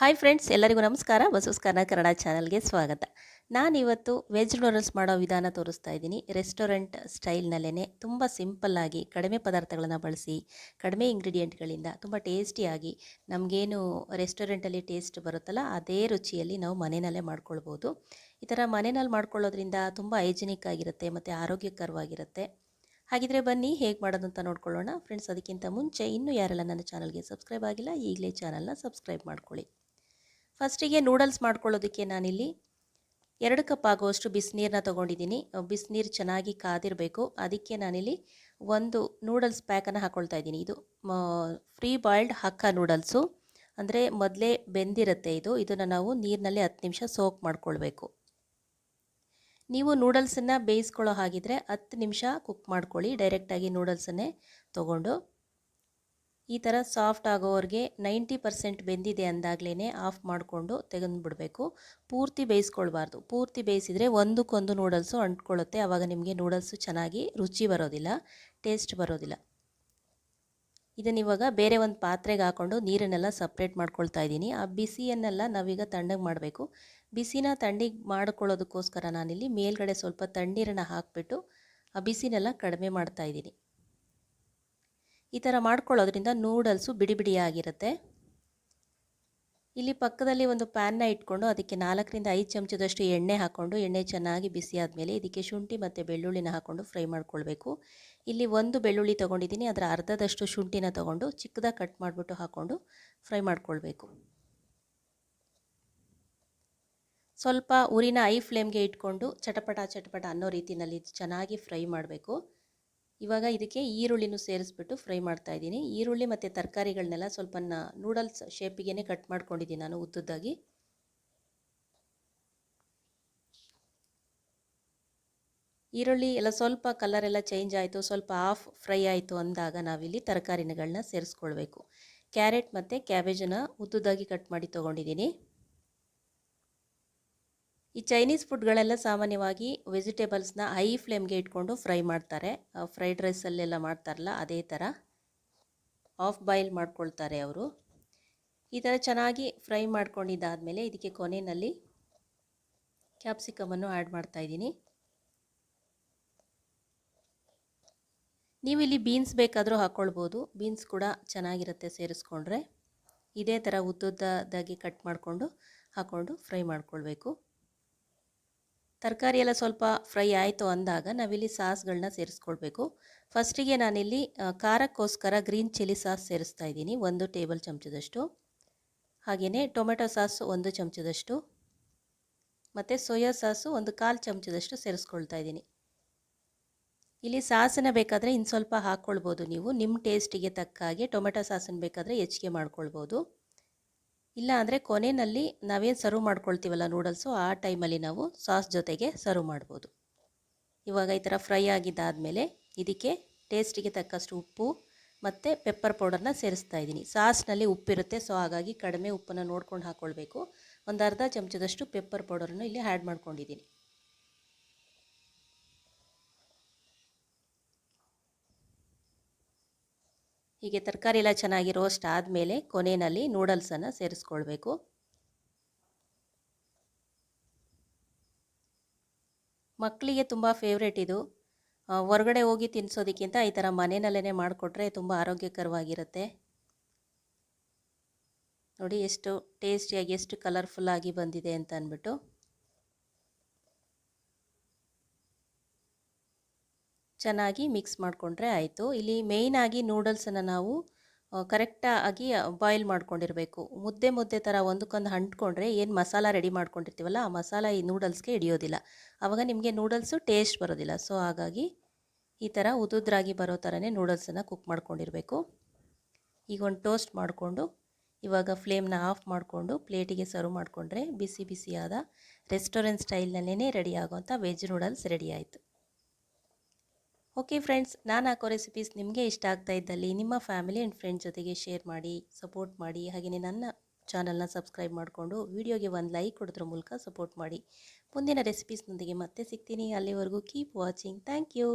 Hi friends ಎಲ್ಲರಿಗೂ ನಮಸ್ಕಾರ. ಬಸವಸ್ಕರಣ ಕನ್ನಡ ಚಾನಲ್ಗೆ ಸ್ವಾಗತ. ನಾನಿವತ್ತು ವೆಜ್ ನೂಡಲ್ಸ್ ಮಾಡೋ ವಿಧಾನ ತೋರಿಸ್ತಾ ಇದ್ದೀನಿ. ರೆಸ್ಟೋರೆಂಟ್ ಸ್ಟೈಲ್ನಲ್ಲೇ ತುಂಬ ಸಿಂಪಲ್ಲಾಗಿ ಕಡಿಮೆ ಪದಾರ್ಥಗಳನ್ನು ಬಳಸಿ, ಕಡಿಮೆ ಇಂಗ್ರೀಡಿಯೆಂಟ್ಗಳಿಂದ ತುಂಬ ಟೇಸ್ಟಿಯಾಗಿ ನಮಗೇನು ರೆಸ್ಟೋರೆಂಟಲ್ಲಿ ಟೇಸ್ಟ್ ಬರುತ್ತಲ್ಲ, ಅದೇ ರುಚಿಯಲ್ಲಿ ನಾವು ಮನೆಯಲ್ಲೇ ಮಾಡ್ಕೊಳ್ಬೋದು. ಈ ಥರ ಮನೆಯಲ್ಲಿ ಮಾಡ್ಕೊಳ್ಳೋದ್ರಿಂದ ತುಂಬ ಹೈಜಿನಿಕ್ ಆಗಿರುತ್ತೆ ಮತ್ತು ಆರೋಗ್ಯಕರವಾಗಿರುತ್ತೆ. ಹಾಗಿದ್ರೆ ಬನ್ನಿ, ಹೇಗೆ ಮಾಡೋದು ಅಂತ ನೋಡ್ಕೊಳ್ಳೋಣ. ಫ್ರೆಂಡ್ಸ್ ಅದಕ್ಕಿಂತ ಮುಂಚೆ ಇನ್ನೂ ಯಾರೆಲ್ಲ ನನ್ನ ಚಾನಲ್ಗೆ ಸಬ್ಸ್ಕ್ರೈಬ್ ಆಗಿಲ್ಲ, ಈಗಲೇ ಚಾನಲ್ನ ಸಬ್ಸ್ಕ್ರೈಬ್ ಮಾಡ್ಕೊಳ್ಳಿ. ಫಸ್ಟಿಗೆ ನೂಡಲ್ಸ್ ಮಾಡ್ಕೊಳ್ಳೋದಕ್ಕೆ ನಾನಿಲ್ಲಿ ಎರಡು ಕಪ್ ಆಗುವಷ್ಟು ಬಿಸಿನೀರನ್ನ ತೊಗೊಂಡಿದ್ದೀನಿ. ಬಿಸಿನೀರು ಚೆನ್ನಾಗಿ ಕಾದಿರಬೇಕು. ಅದಕ್ಕೆ ನಾನಿಲ್ಲಿ ಒಂದು ನೂಡಲ್ಸ್ ಪ್ಯಾಕನ್ನು ಹಾಕ್ಕೊಳ್ತಾ ಇದ್ದೀನಿ. ಇದು ಫ್ರೀ ಬಾಯ್ಲ್ಡ್ ಹಕ್ಕ ನೂಡಲ್ಸು. ಅಂದರೆ ಮೊದಲೇ ಬೆಂದಿರುತ್ತೆ ಇದು. ಇದನ್ನು ನಾವು ನೀರಿನಲ್ಲಿ ಹತ್ತು ನಿಮಿಷ ಸೋಕ್ ಮಾಡ್ಕೊಳ್ಬೇಕು. ನೀವು ನೂಡಲ್ಸನ್ನು ಬೇಯಿಸ್ಕೊಳ್ಳೋ ಹಾಗಿದ್ರೆ ಹತ್ತು ನಿಮಿಷ ಕುಕ್ ಮಾಡ್ಕೊಳ್ಳಿ. ಡೈರೆಕ್ಟಾಗಿ ನೂಡಲ್ಸನ್ನೇ ತೊಗೊಂಡು ಈ ಥರ ಸಾಫ್ಟ್ ಆಗೋವರೆಗೆ ನೈಂಟಿ ಪರ್ಸೆಂಟ್ ಬೆಂದಿದೆ ಅಂದಾಗಲೇ ಆಫ್ ಮಾಡಿಕೊಂಡು ತೆಗೆದುಬಿಡಬೇಕು. ಪೂರ್ತಿ ಬೇಯಿಸ್ಕೊಳ್ಬಾರ್ದು. ಪೂರ್ತಿ ಬೇಯಿಸಿದರೆ ಒಂದಕ್ಕೊಂದು ನೂಡಲ್ಸು ಅಂಟ್ಕೊಳ್ಳುತ್ತೆ. ಆವಾಗ ನಿಮಗೆ ನೂಡಲ್ಸು ಚೆನ್ನಾಗಿ ರುಚಿ ಬರೋದಿಲ್ಲ, ಟೇಸ್ಟ್ ಬರೋದಿಲ್ಲ. ಇದನ್ನಿವಾಗ ಬೇರೆ ಒಂದು ಪಾತ್ರೆಗೆ ಹಾಕ್ಕೊಂಡು ನೀರನ್ನೆಲ್ಲ ಸಪ್ರೇಟ್ ಮಾಡ್ಕೊಳ್ತಾ ಇದ್ದೀನಿ. ಆ ಬಿಸಿಯನ್ನೆಲ್ಲ ನಾವೀಗ ತಣ್ಣಗೆ ಮಾಡಬೇಕು. ಬಿಸಿನ ತಣ್ಣಗೆ ಮಾಡ್ಕೊಳ್ಳೋದಕ್ಕೋಸ್ಕರ ನಾನಿಲ್ಲಿ ಮೇಲ್ಗಡೆ ಸ್ವಲ್ಪ ತಣ್ಣೀರನ್ನು ಹಾಕಿಬಿಟ್ಟು ಆ ಬಿಸಿನೆಲ್ಲ ಕಡಿಮೆ ಮಾಡ್ತಾ ಇದ್ದೀನಿ. ಈ ಥರ ಮಾಡ್ಕೊಳ್ಳೋದ್ರಿಂದ ನೂಡಲ್ಸು ಬಿಡಿ ಬಿಡಿಯಾಗಿರುತ್ತೆ ಇಲ್ಲಿ ಪಕ್ಕದಲ್ಲಿ ಒಂದು ಪ್ಯಾನ್ನ ಇಟ್ಕೊಂಡು ಅದಕ್ಕೆ ನಾಲ್ಕರಿಂದ ಐದು ಚಮಚದಷ್ಟು ಎಣ್ಣೆ ಹಾಕ್ಕೊಂಡು, ಎಣ್ಣೆ ಚೆನ್ನಾಗಿ ಬಿಸಿ ಆದಮೇಲೆ ಇದಕ್ಕೆ ಶುಂಠಿ ಮತ್ತು ಬೆಳ್ಳುಳ್ಳಿನ ಹಾಕ್ಕೊಂಡು ಫ್ರೈ ಮಾಡ್ಕೊಳ್ಬೇಕು. ಇಲ್ಲಿ ಒಂದು ಬೆಳ್ಳುಳ್ಳಿ ತೊಗೊಂಡಿದ್ದೀನಿ, ಅದರ ಅರ್ಧದಷ್ಟು ಶುಂಠಿನ ತೊಗೊಂಡು ಚಿಕ್ಕದಾಗಿ ಕಟ್ ಮಾಡಿಬಿಟ್ಟು ಹಾಕ್ಕೊಂಡು ಫ್ರೈ ಮಾಡ್ಕೊಳ್ಬೇಕು. ಸ್ವಲ್ಪ ಊರಿನ ಐ ಫ್ಲೇಮ್ಗೆ ಇಟ್ಕೊಂಡು ಚಟಪಟ ಚಟಪಟ ಅನ್ನೋ ರೀತಿಯಲ್ಲಿ ಚೆನ್ನಾಗಿ ಫ್ರೈ ಮಾಡಬೇಕು. ಇವಾಗ ಇದಕ್ಕೆ ಈರುಳ್ಳಿನೂ ಸೇರಿಸ್ಬಿಟ್ಟು ಫ್ರೈ ಮಾಡ್ತಾ ಇದ್ದೀನಿ. ಈರುಳ್ಳಿ ಮತ್ತು ತರಕಾರಿಗಳನ್ನೆಲ್ಲ ಸ್ವಲ್ಪ ನೂಡಲ್ಸ್ ಶೇಪಿಗೆ ಕಟ್ ಮಾಡ್ಕೊಂಡಿದ್ದೀನಿ ನಾನು ಉದ್ದುದ್ದಾಗಿ. ಈರುಳ್ಳಿ ಎಲ್ಲ ಸ್ವಲ್ಪ ಕಲರ್ ಎಲ್ಲ ಚೇಂಜ್ ಆಯಿತು, ಸ್ವಲ್ಪ ಆಫ್ ಫ್ರೈ ಆಯಿತು ಅಂದಾಗ ನಾವಿಲ್ಲಿ ತರಕಾರಿಗಳನ್ನ ಸೇರಿಸ್ಕೊಳ್ಬೇಕು. ಕ್ಯಾರೆಟ್ ಮತ್ತು ಕ್ಯಾಬೇಜನ್ನು ಉದ್ದುದ್ದಾಗಿ ಕಟ್ ಮಾಡಿ ತೊಗೊಂಡಿದ್ದೀನಿ. ಈ ಚೈನೀಸ್ ಫುಡ್ಗಳೆಲ್ಲ ಸಾಮಾನ್ಯವಾಗಿ ವೆಜಿಟೇಬಲ್ಸ್ನ ಹೈ ಫ್ಲೇಮ್ಗೆ ಇಟ್ಕೊಂಡು ಫ್ರೈ ಮಾಡ್ತಾರೆ. ಫ್ರೈಡ್ ರೈಸಲ್ಲೆಲ್ಲ ಮಾಡ್ತಾರಲ್ಲ, ಅದೇ ಥರ ಆಫ್ ಬಾಯ್ಲ್ ಮಾಡ್ಕೊಳ್ತಾರೆ ಅವರು. ಈ ಥರ ಚೆನ್ನಾಗಿ ಫ್ರೈ ಮಾಡ್ಕೊಂಡಿದ್ದಾದಮೇಲೆ ಇದಕ್ಕೆ ಕೊನೆಯಲ್ಲಿ ಕ್ಯಾಪ್ಸಿಕಮನ್ನು ಆ್ಯಡ್ ಮಾಡ್ತಾಯಿದ್ದೀನಿ ನೀವು ಇಲ್ಲಿ ಬೀನ್ಸ್ ಬೇಕಾದರೂ ಹಾಕ್ಕೊಳ್ಬೋದು ಬೀನ್ಸ್ ಕೂಡ ಚೆನ್ನಾಗಿರುತ್ತೆ ಸೇರಿಸ್ಕೊಂಡ್ರೆ. ಇದೇ ಥರ ಉದ್ದುದ್ದಾಗಿ ಕಟ್ ಮಾಡಿಕೊಂಡು ಹಾಕ್ಕೊಂಡು ಫ್ರೈ ಮಾಡ್ಕೊಳ್ಬೇಕು. ತರಕಾರಿ ಎಲ್ಲ ಸ್ವಲ್ಪ ಫ್ರೈ ಆಯಿತು ಅಂದಾಗ ನಾವಿಲ್ಲಿ ಸಾಸ್ಗಳನ್ನ ಸೇರಿಸ್ಕೊಳ್ಬೇಕು. ಫಸ್ಟಿಗೆ ನಾನಿಲ್ಲಿ ಖಾರಕ್ಕೋಸ್ಕರ ಗ್ರೀನ್ ಚಿಲ್ಲಿ ಸಾಸ್ ಸೇರಿಸ್ತಾ ಇದ್ದೀನಿ, ಒಂದು ಟೇಬಲ್ ಚಮಚದಷ್ಟು. ಹಾಗೆಯೇ ಟೊಮೆಟೊ ಸಾಸು ಒಂದು ಚಮಚದಷ್ಟು. ಮತ್ತು ಸೋಯಾ ಸಾಸು ಒಂದು ಕಾಲು ಚಮಚದಷ್ಟು ಸೇರಿಸ್ಕೊಳ್ತಾ ಇದ್ದೀನಿ. ಇಲ್ಲಿ ಸಾಸನ್ನು ಬೇಕಾದರೆ ಇನ್ನು ಸ್ವಲ್ಪ ಹಾಕ್ಕೊಳ್ಬೋದು ನೀವು. ನಿಮ್ಮ ಟೇಸ್ಟಿಗೆ ತಕ್ಕ ಹಾಗೆ ಟೊಮೆಟೊ ಸಾಸನ್ನು ಬೇಕಾದರೆ ಹೆಚ್ಚಿಗೆ ಮಾಡ್ಕೊಳ್ಬೋದು. ಇಲ್ಲ ಅಂದರೆ ಕೊನೆಯಲ್ಲಿ ನಾವೇನು ಸರ್ವ್ ಮಾಡ್ಕೊಳ್ತೀವಲ್ಲ ನೂಡಲ್ಸು ಆ ಟೈಮಲ್ಲಿ ನಾವು ಸಾಸ್ ಜೊತೆಗೆ ಸರ್ವ್ ಮಾಡ್ಬೋದು. ಇವಾಗ ಈ ಥರ ಫ್ರೈ ಆಗಿದ್ದಾದಮೇಲೆ ಇದಕ್ಕೆ ಟೇಸ್ಟಿಗೆ ತಕ್ಕಷ್ಟು ಉಪ್ಪು ಮತ್ತು ಪೆಪ್ಪರ್ ಪೌಡರ್ನ ಸೇರಿಸ್ತಾ ಇದ್ದೀನಿ. ಸಾಸ್ನಲ್ಲಿ ಉಪ್ಪಿರುತ್ತೆ ಸೊ ಹಾಗಾಗಿ ಕಡಿಮೆ ಉಪ್ಪನ್ನು ನೋಡ್ಕೊಂಡು ಹಾಕ್ಕೊಳ್ಬೇಕು ಒಂದು ಅರ್ಧ ಚಮಚದಷ್ಟು ಪೆಪ್ಪರ್ ಪೌಡರನ್ನು ಇಲ್ಲಿ ಆ್ಯಡ್ ಮಾಡ್ಕೊಂಡಿದ್ದೀನಿ. ಹೀಗೆ ತರಕಾರಿ ಎಲ್ಲ ಚೆನ್ನಾಗಿ ರೋಸ್ಟ್ ಆದಮೇಲೆ ಕೊನೆಯಲ್ಲಿ ನೂಡಲ್ಸನ್ನು ಸೇರಿಸ್ಕೊಳ್ಬೇಕು. ಮಕ್ಕಳಿಗೆ ತುಂಬ ಫೇವ್ರೇಟ್ ಇದು. ಹೊರಗಡೆ ಹೋಗಿ ತಿನ್ನಿಸೋದಕ್ಕಿಂತ ಈ ಥರ ಮನೆಯಲ್ಲೇ ಮಾಡಿಕೊಟ್ರೆ ತುಂಬ ಆರೋಗ್ಯಕರವಾಗಿರುತ್ತೆ. ನೋಡಿ ಎಷ್ಟು ಟೇಸ್ಟಿಯಾಗಿ ಎಷ್ಟು ಕಲರ್ಫುಲ್ಲಾಗಿ ಬಂದಿದೆ ಅಂತ ಅಂದ್ಬಿಟ್ಟು. ಚೆನ್ನಾಗಿ ಮಿಕ್ಸ್ ಮಾಡಿಕೊಂಡ್ರೆ ಆಯಿತು. ಇಲ್ಲಿ ಮೇಯ್ನಾಗಿ ನೂಡಲ್ಸನ್ನು ನಾವು ಕರೆಕ್ಟಾಗಿ ಬಾಯ್ಲ್ ಮಾಡ್ಕೊಂಡಿರಬೇಕು. ಮುದ್ದೆ ಮುದ್ದೆ ಥರ ಒಂದಕ್ಕೊಂದು ಅಂಟ್ಕೊಂಡ್ರೆ ಏನು ಮಸಾಲ ರೆಡಿ ಮಾಡ್ಕೊಂಡಿರ್ತೀವಲ್ಲ, ಆ ಮಸಾಲ ಈ ನೂಡಲ್ಸ್ಗೆ ಹಿಡಿಯೋದಿಲ್ಲ. ಆವಾಗ ನಿಮಗೆ ನೂಡಲ್ಸು ಟೇಸ್ಟ್ ಬರೋದಿಲ್ಲ. ಸೊ ಹಾಗಾಗಿ ಈ ಥರ ಉದುದ್ರಾಗಿ ಬರೋ ಥರನೇ ನೂಡಲ್ಸನ್ನು ಕುಕ್ ಮಾಡ್ಕೊಂಡಿರಬೇಕು. ಈಗ ಒಂದು ಟೋಸ್ಟ್ ಮಾಡಿಕೊಂಡು, ಇವಾಗ ಫ್ಲೇಮ್ನ ಆಫ್ ಮಾಡಿಕೊಂಡು ಪ್ಲೇಟಿಗೆ ಸರ್ವ್ ಮಾಡಿಕೊಂಡ್ರೆ ಬಿಸಿ ಬಿಸಿಯಾದ ರೆಸ್ಟೋರೆಂಟ್ ಸ್ಟೈಲ್ನಲ್ಲೇ ರೆಡಿ ಆಗೋವಂಥ ವೆಜ್ ನೂಡಲ್ಸ್ ರೆಡಿ ಆಯಿತು. ಓಕೆ ಫ್ರೆಂಡ್ಸ್ ನಾನು ಹಾಕೋ ರೆಸಿಪೀಸ್ ನಿಮಗೆ ಇಷ್ಟ ಆಗ್ತಾ ಇದ್ದಲ್ಲಿ ನಿಮ್ಮ ಫ್ಯಾಮಿಲಿ ಆ್ಯಂಡ್ ಫ್ರೆಂಡ್ಸ್ ಜೊತೆಗೆ ಶೇರ್ ಮಾಡಿ ಸಪೋರ್ಟ್ ಮಾಡಿ ಹಾಗೆಯೇ ನನ್ನ ಚಾನಲ್ನ ಸಬ್ಸ್ಕ್ರೈಬ್ ಮಾಡಿಕೊಂಡು ವಿಡಿಯೋಗೆ ಒಂದು ಲೈಕ್ ಕೊಡೋದ್ರ ಮೂಲಕ ಸಪೋರ್ಟ್ ಮಾಡಿ. ಮುಂದಿನ ರೆಸಿಪೀಸ್ನೊಂದಿಗೆ ಮತ್ತೆ ಸಿಗ್ತೀನಿ. ಅಲ್ಲಿವರೆಗೂ ಕೀಪ್ ವಾಚಿಂಗ್ ಥ್ಯಾಂಕ್ ಯು